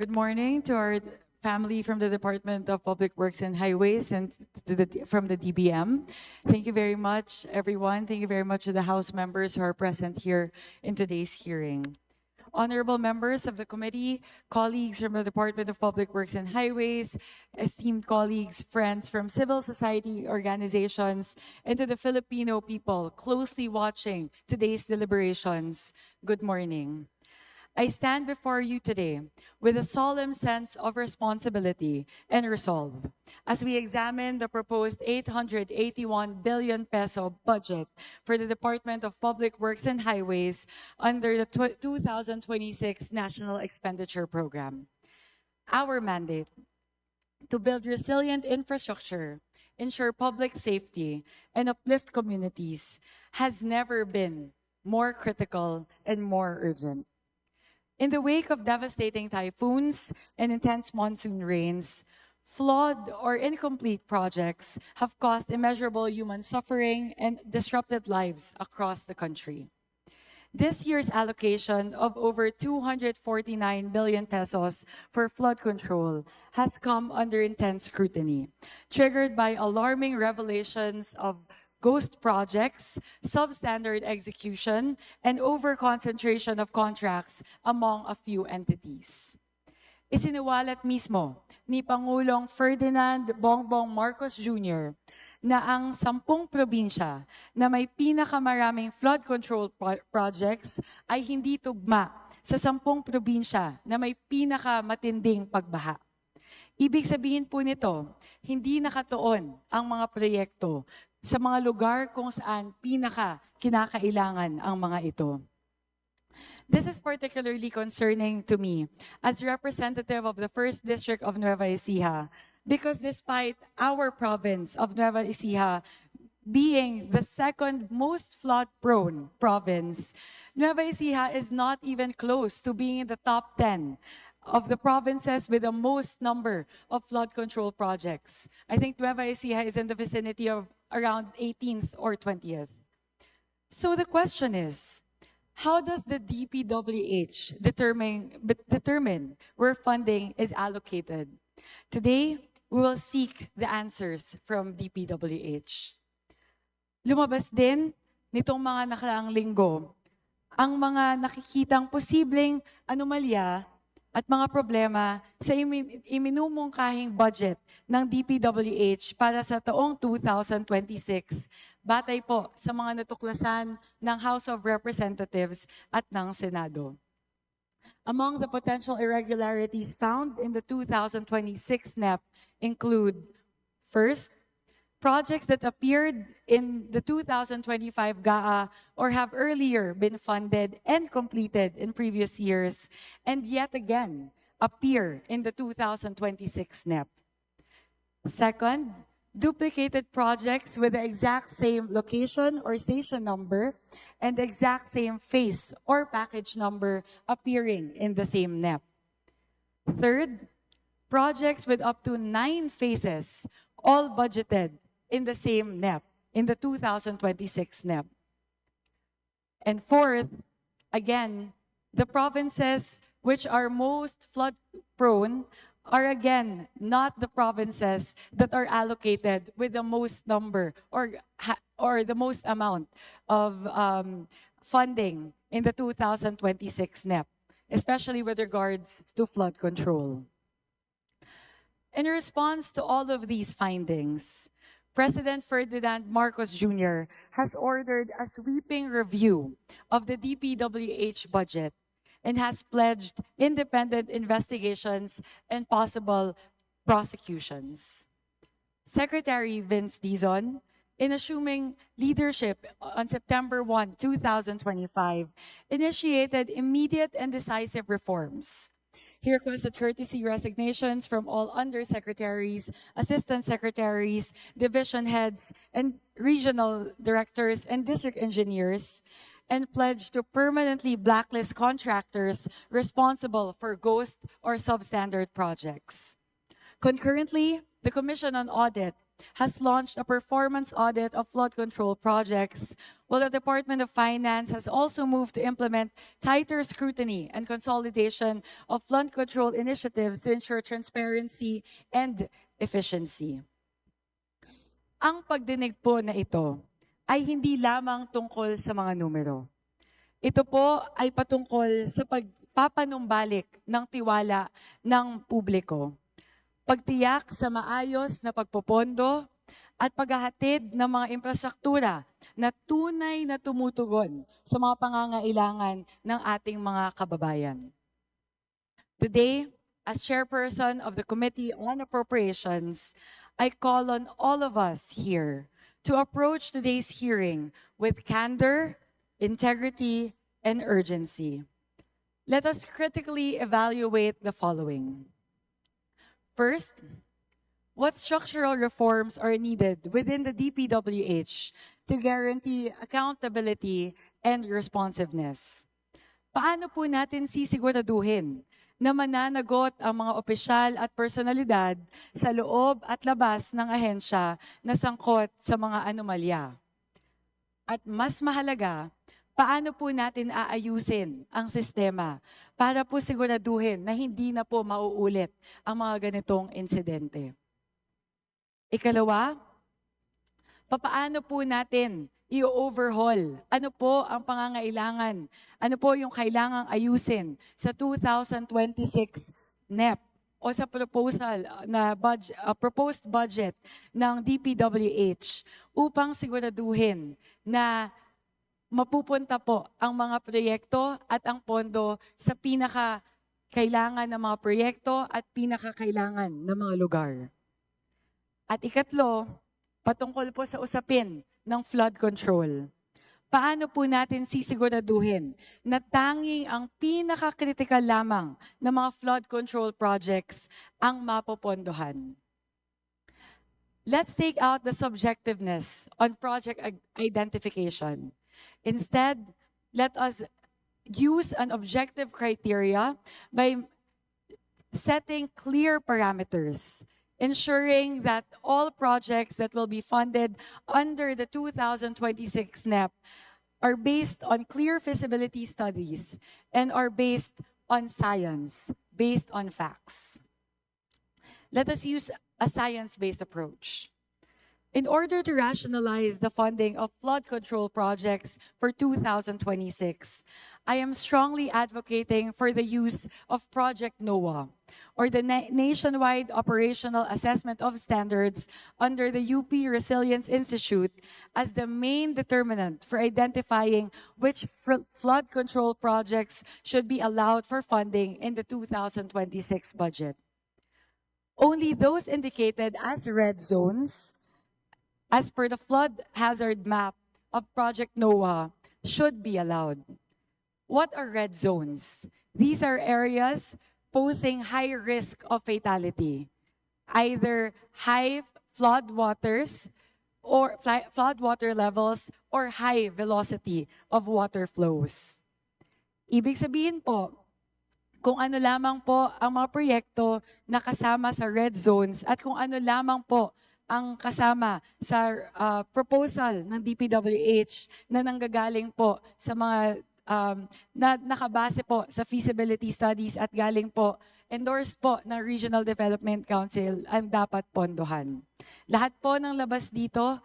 Good morning to our family from the Department of Public Works and Highways and the, from the DBM. Thank you very much, everyone. Thank you very much to the House members who are present here in today's hearing. Honorable members of the committee, colleagues from the Department of Public Works and Highways, esteemed colleagues, friends from civil society organizations, and to the Filipino people closely watching today's deliberations, good morning. I stand before you today with a solemn sense of responsibility and resolve as we examine the proposed 881 billion peso budget for the Department of Public Works and Highways under the 2026 National Expenditure Program. Our mandate to build resilient infrastructure, ensure public safety, and uplift communities has never been more critical and more urgent. In the wake of devastating typhoons and intense monsoon rains, flawed or incomplete projects have caused immeasurable human suffering and disrupted lives across the country. This year's allocation of over 249 billion pesos for flood control has come under intense scrutiny, triggered by alarming revelations of ghost projects, substandard execution, and over-concentration of contracts among a few entities. Isiniwalat mismo ni Pangulong Ferdinand Bongbong Marcos Jr. na ang sampung probinsya na may pinakamaraming flood control pro- projects ay hindi tugma sa sampung probinsya na may pinakamatinding pagbaha. Ibig sabihin po nito, hindi nakatuon ang mga proyekto sa mga lugar kung saan pinaka kinakailangan ang mga ito. This is particularly concerning to me as representative of the first district of Nueva Ecija because despite our province of Nueva Ecija being the second most flood prone province, Nueva Ecija is not even close to being in the top 10 of the provinces with the most number of flood control projects. I think Nueva Ecija is in the vicinity of around 18th or 20th. So the question is, how does the DPWH determine, determine where funding is allocated? Today, we will seek the answers from DPWH. Lumabas din nitong mga nakaraang linggo ang mga nakikitang posibleng anomalya at mga problema sa imi- iminumungkahing budget ng DPWH para sa taong 2026 batay po sa mga natuklasan ng House of Representatives at ng Senado. Among the potential irregularities found in the 2026 NEP include first, projects that appeared in the 2025 GAA or have earlier been funded and completed in previous years and yet again appear in the 2026 NEP. Second, duplicated projects with the exact same location or station number and the exact same face or package number appearing in the same NEP. Third, projects with up to nine phases, all budgeted in the same NEP, in the 2026 NEP. And fourth, again, the provinces which are most flood prone are again not the provinces that are allocated with the most number or or the most amount of um, funding in the 2026 NEP, especially with regards to flood control. In response to all of these findings, President Ferdinand Marcos Jr. has ordered a sweeping review of the DPWH budget and has pledged independent investigations and possible prosecutions. Secretary Vince Dizon, in assuming leadership on September 1, 2025, initiated immediate and decisive reforms. He requested courtesy resignations from all undersecretaries, assistant secretaries, division heads, and regional directors and district engineers, and pledged to permanently blacklist contractors responsible for ghost or substandard projects. Concurrently, the Commission on Audit has launched a performance audit of flood control projects, while the Department of Finance has also moved to implement tighter scrutiny and consolidation of flood control initiatives to ensure transparency and efficiency. Ang pagdinig po na ito ay hindi lamang tungkol sa mga numero. Ito po ay patungkol sa pagpapanumbalik ng tiwala ng publiko. Pagtiyak sa maayos na pagpopondo at paghahatid ng mga infrastruktura na tunay na tumutugon sa mga pangangailangan ng ating mga kababayan. Today, as chairperson of the Committee on Appropriations, I call on all of us here to approach today's hearing with candor, integrity, and urgency. Let us critically evaluate the following. First, what structural reforms are needed within the DPWH to guarantee accountability and responsiveness? Paano po natin sisiguraduhin na mananagot ang mga opisyal at personalidad sa loob at labas ng ahensya na sangkot sa mga anomalya? At mas mahalaga, paano po natin aayusin ang sistema para po siguraduhin na hindi na po mauulit ang mga ganitong insidente? Ikalawa, papaano po natin i-overhaul? Ano po ang pangangailangan? Ano po yung kailangang ayusin sa 2026 NEP o sa proposal uh, na budget, uh, proposed budget ng DPWH upang siguraduhin na mapupunta po ang mga proyekto at ang pondo sa pinaka kailangan ng mga proyekto at pinaka kailangan ng mga lugar. At ikatlo, patungkol po sa usapin ng flood control. Paano po natin sisiguraduhin na tanging ang pinaka-critical lamang ng mga flood control projects ang mapopondohan? Let's take out the subjectiveness on project identification. Instead, let us use an objective criteria by setting clear parameters, ensuring that all projects that will be funded under the 2026 NEP are based on clear feasibility studies and are based on science, based on facts. Let us use a science-based approach. In order to rationalize the funding of flood control projects for 2026, I am strongly advocating for the use of Project NOAA, or the Na- Nationwide Operational Assessment of Standards under the UP Resilience Institute, as the main determinant for identifying which flood control projects should be allowed for funding in the 2026 budget. Only those indicated as red zones as per the flood hazard map of Project NOAA, should be allowed. What are red zones? These are areas posing high risk of fatality, either high flood waters or flood water levels or high velocity of water flows. Ibig sabihin po, kung ano lamang po ang mga proyekto na kasama sa red zones at kung ano lamang po ang kasama sa uh, proposal ng DPWH na nanggagaling po sa mga um, na nakabase po sa feasibility studies at galing po endorsed po ng Regional Development Council ang dapat pondohan. Lahat po ng labas dito,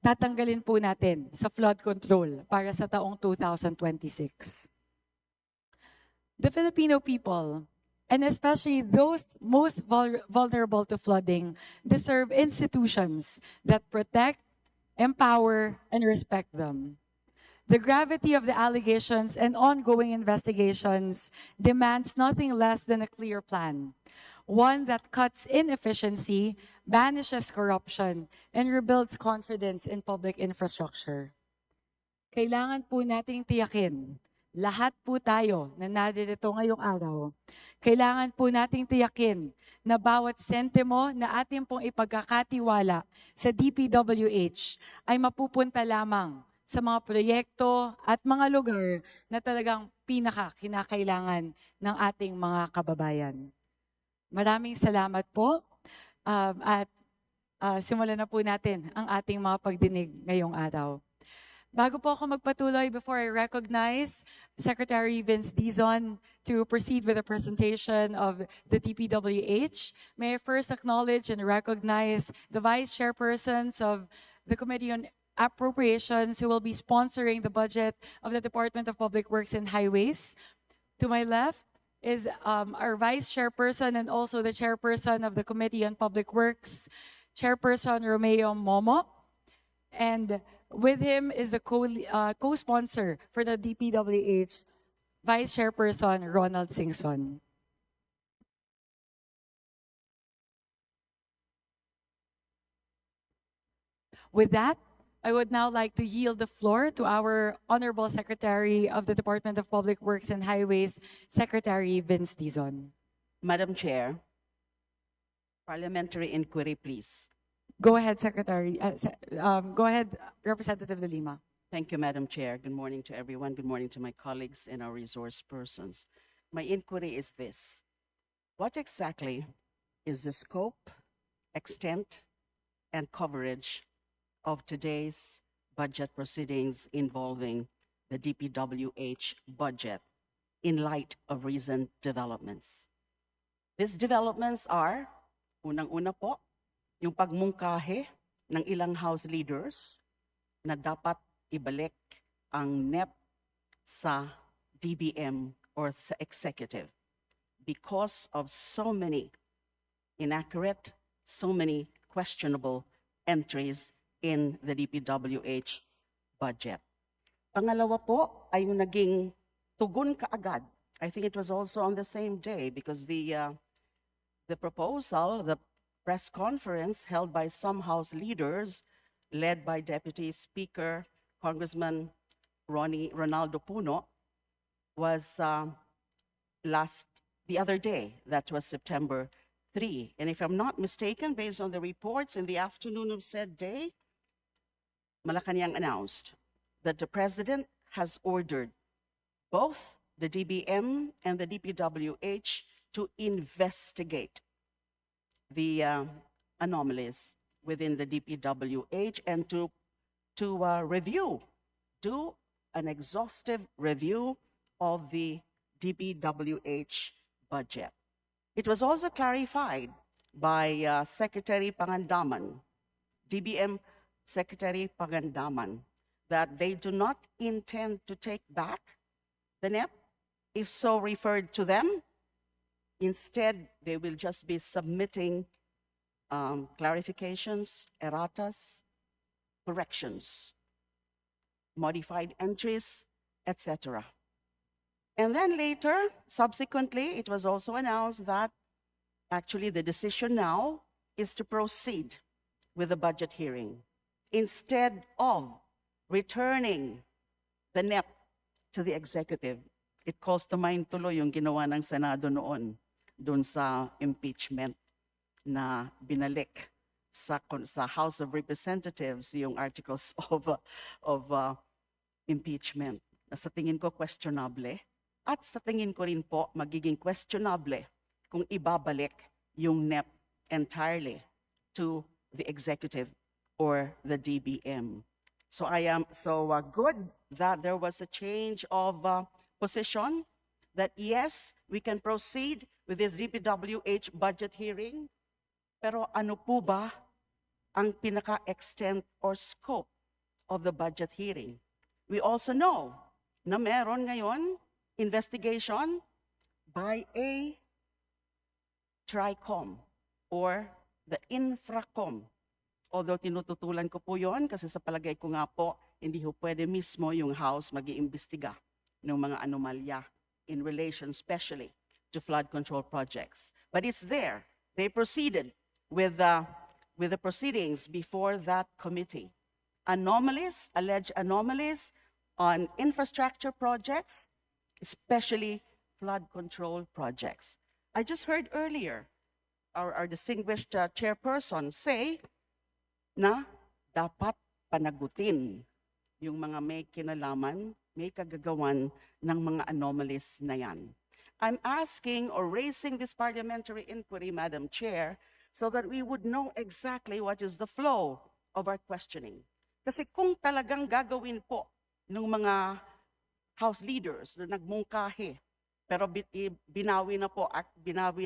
tatanggalin po natin sa flood control para sa taong 2026. The Filipino people and especially those most vul- vulnerable to flooding, deserve institutions that protect, empower, and respect them. The gravity of the allegations and ongoing investigations demands nothing less than a clear plan, one that cuts inefficiency, banishes corruption, and rebuilds confidence in public infrastructure. Kailangan po nating tiyakin lahat po tayo na naririto ngayong araw, kailangan po nating tiyakin na bawat sentimo na ating pong ipagkakatiwala sa DPWH ay mapupunta lamang sa mga proyekto at mga lugar na talagang pinaka kinakailangan ng ating mga kababayan. Maraming salamat po um, at ah, simulan na po natin ang ating mga pagdinig ngayong araw. Bago po ako magpatuloy, before I recognize Secretary Vince Dizon to proceed with the presentation of the DPWH, may I first acknowledge and recognize the Vice Chairpersons of the Committee on Appropriations who will be sponsoring the budget of the Department of Public Works and Highways. To my left is um, our Vice Chairperson and also the Chairperson of the Committee on Public Works, Chairperson Romeo Momo. And with him is the co- uh, co-sponsor for the DPWH, Vice Chairperson Ronald Singson. With that, I would now like to yield the floor to our Honorable Secretary of the Department of Public Works and Highways, Secretary Vince Dizon. Madam Chair, parliamentary inquiry, please. Go ahead, Secretary. Uh, um, go ahead, Representative De Lima. Thank you, Madam Chair. Good morning to everyone. Good morning to my colleagues and our resource persons. My inquiry is this. What exactly is the scope, extent, and coverage of today's budget proceedings involving the DPWH budget in light of recent developments? These developments are, unang-una po, yung pagmungkahe ng ilang House leaders na dapat ibalik ang NEP sa DBM or sa executive because of so many inaccurate, so many questionable entries in the DPWH budget. Pangalawa po ay yung naging tugon kaagad. I think it was also on the same day because the uh, the proposal, the press conference held by some House leaders, led by Deputy Speaker Congressman Ronnie Ronaldo Puno, was uh, last the other day. That was September 3. And if I'm not mistaken, based on the reports in the afternoon of said day, Malacanang announced that the president has ordered both the DBM and the DPWH to investigate the uh, anomalies within the DPWH and to to uh, review, do an exhaustive review of the DPWH budget. It was also clarified by uh, Secretary Pangandaman, DBM Secretary Pangandaman, that they do not intend to take back the NEP, if so referred to them. Instead, they will just be submitting um, clarifications, erratas, corrections, modified entries, etc. And then later, subsequently, it was also announced that actually the decision now is to proceed with the budget hearing instead of returning the NEP to the executive. It calls to mind tuloy yung ginawa ng Senado noon dun sa impeachment na binalik sa sa House of Representatives yung articles of uh, of uh, impeachment na sa tingin ko questionable at sa tingin ko rin po magiging questionable kung ibabalik yung NEP entirely to the executive or the DBM. So I am so uh, good that there was a change of uh, position that yes, we can proceed with this DPWH budget hearing. Pero ano po ba ang pinaka-extent or scope of the budget hearing? We also know na meron ngayon investigation by a TRICOM or the Infracom. Although tinututulan ko po yon kasi sa palagay ko nga po, hindi ho pwede mismo yung House mag iimbestiga ng mga anomalya in relation especially to flood control projects. But it's there. They proceeded with, uh, with the proceedings before that committee. Anomalies, alleged anomalies on infrastructure projects, especially flood control projects. I just heard earlier our, our distinguished uh, chairperson say na dapat panagutin yung mga may kinalaman, may kagagawan ng mga anomalies na yan. I'm asking or raising this parliamentary inquiry, Madam Chair, so that we would know exactly what is the flow of our questioning. Kasi kung talagang gagawin po ng mga House leaders na nagmungkahi, pero binawi na po, at binawi